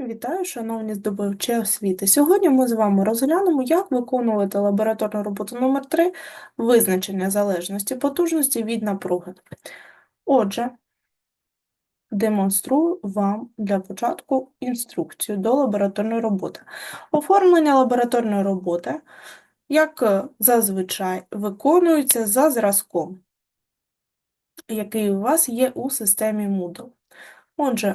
Вітаю, шановні здобувачі освіти. Сьогодні ми з вами розглянемо, як виконувати лабораторну роботу номер 3 визначення залежності потужності від напруги. Отже, демонструю вам для початку інструкцію до лабораторної роботи. Оформлення лабораторної роботи, як зазвичай, виконується за зразком, який у вас є у системі Moodle. Отже,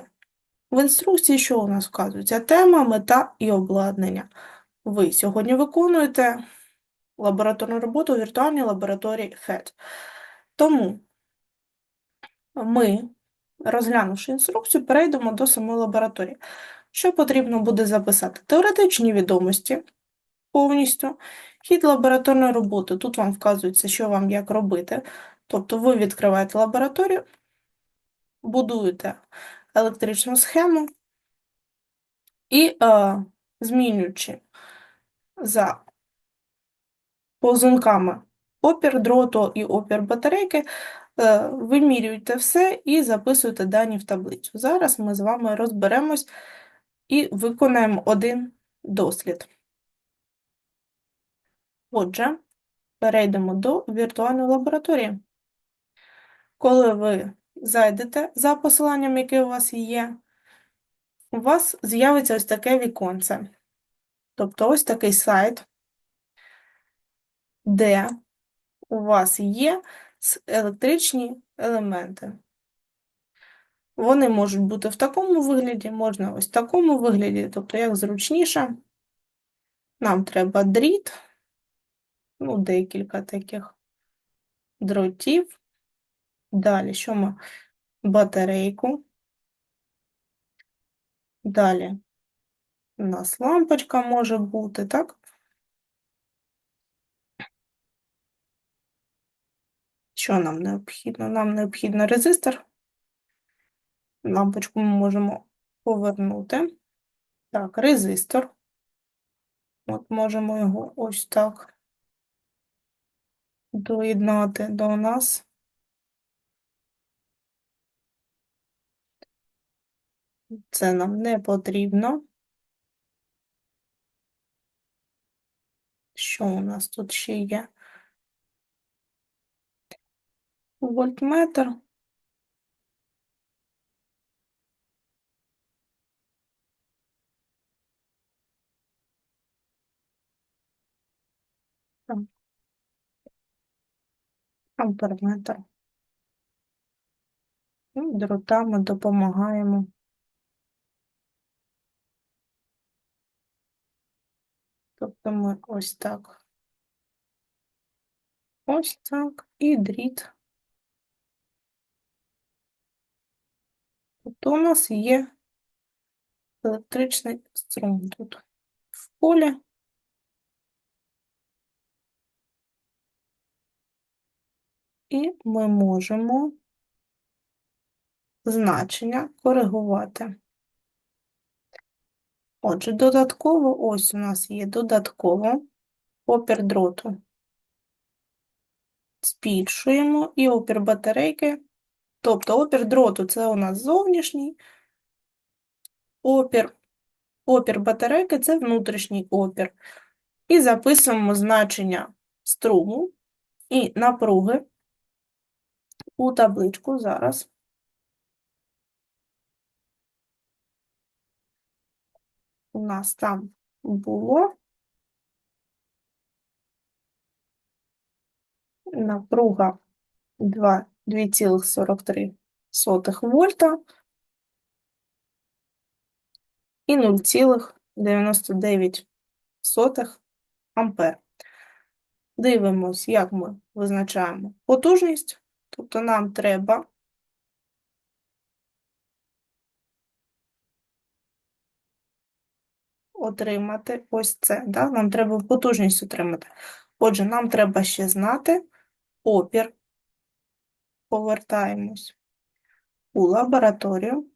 в інструкції що у нас вказується? Тема, мета і обладнання. Ви сьогодні виконуєте лабораторну роботу у віртуальній лабораторії FED. Тому ми, розглянувши інструкцію, перейдемо до самої лабораторії. Що потрібно буде записати? Теоретичні відомості повністю, хід лабораторної роботи. Тут вам вказується, що вам як робити. Тобто ви відкриваєте лабораторію, будуєте електричну схему і, е, змінюючи за ползунками опір дроту і опір батарейки, е, вимірюєте все і записуєте дані в таблицю. Зараз ми з вами розберемось і виконаємо один дослід. Отже, перейдемо до віртуальної лабораторії. Коли ви зайдете за посиланням, яке у вас є, у вас з'явиться ось таке віконце. Тобто ось такий сайт, де у вас є електричні елементи. Вони можуть бути в такому вигляді, можна ось в такому вигляді, тобто як зручніше. Нам треба дріт, ну, декілька таких дротів. Далі, що ми? Батарейку. Далі у нас лампочка може бути, так? Що нам необхідно? Нам необхідно резистор. Лампочку ми можемо повернути. Так, резистор. От можемо його ось так доєднати до нас. Це нам не потрібно. Що у нас тут ще є? Вольтметр. Амперметр. Ну, Дротами допомагаємо. Тобто ми ось так. Ось так. І дріт. Тобто у нас є електричний струм тут в полі. І ми можемо значення коригувати. Отже, додатково, ось у нас є додатково опір дроту. Збільшуємо і опір батарейки. Тобто опір дроту це у нас зовнішній, опір, опір батарейки це внутрішній опір. І записуємо значення струму і напруги у табличку зараз. У нас там було напруга 2 2,43 вольта і 0,99 ампер. Дивимось, як ми визначаємо потужність. Тобто нам треба отримати ось це. Да? Нам треба потужність отримати. Отже, нам треба ще знати опір. Повертаємось у лабораторію.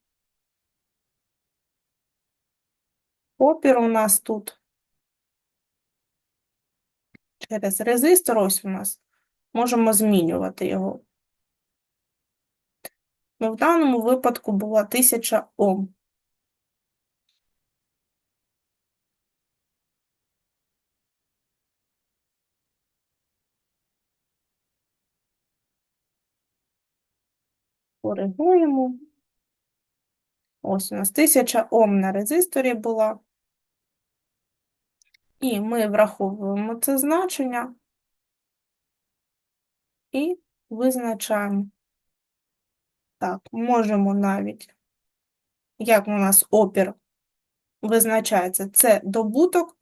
Опір у нас тут через резистор, ось у нас, можемо змінювати його. Ну, в даному випадку була 1000 Ом. Коригуємо. Ось у нас 1000 Ом на резисторі була. І ми враховуємо це значення і визначаємо. Так, можемо навіть, як у нас опір визначається, це добуток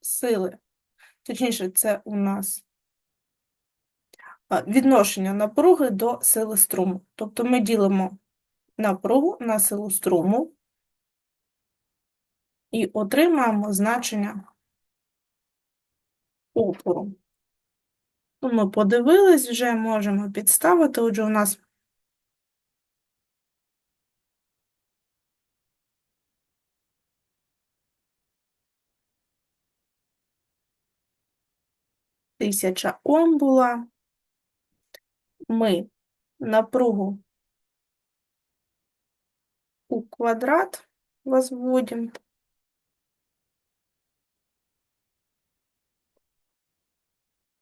сили. Точніше, це у нас відношення напруги до сили струму. Тобто ми ділимо напругу на силу струму і отримаємо значення опору. Ну, Ми подивились вже, можемо підставити. Отже, у нас тисяча Ом була. Ми напругу у квадрат возводимо.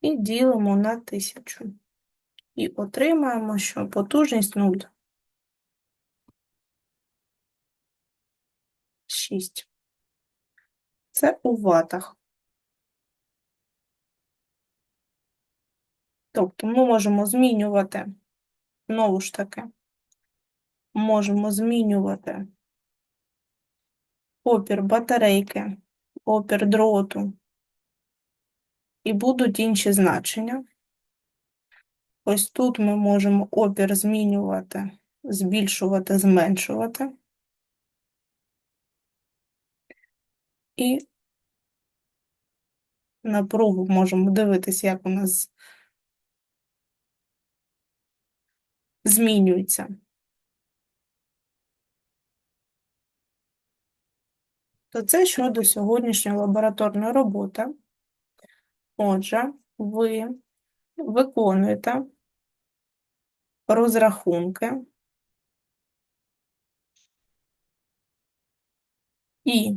І ділимо на тисячу. І отримаємо, що потужність 0. 6. Це у ватах. Тобто ми можемо змінювати, знову ж таки, можемо змінювати опір батарейки, опір дроту, і будуть інші значення. Ось тут ми можемо опір змінювати, збільшувати, зменшувати. І напругу можемо дивитися, як у нас змінюється. То це щодо сьогоднішньої лабораторної роботи. Отже, ви виконуєте розрахунки і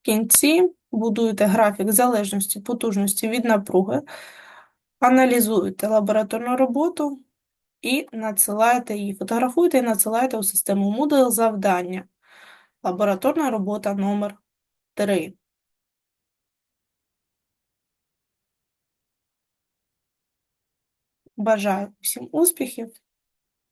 в кінці будуєте графік залежності потужності від напруги, аналізуєте лабораторну роботу і надсилаєте її, фотографуєте і надсилаєте у систему Moodle завдання. Лабораторна робота номер 3. Бажаю всім успіхів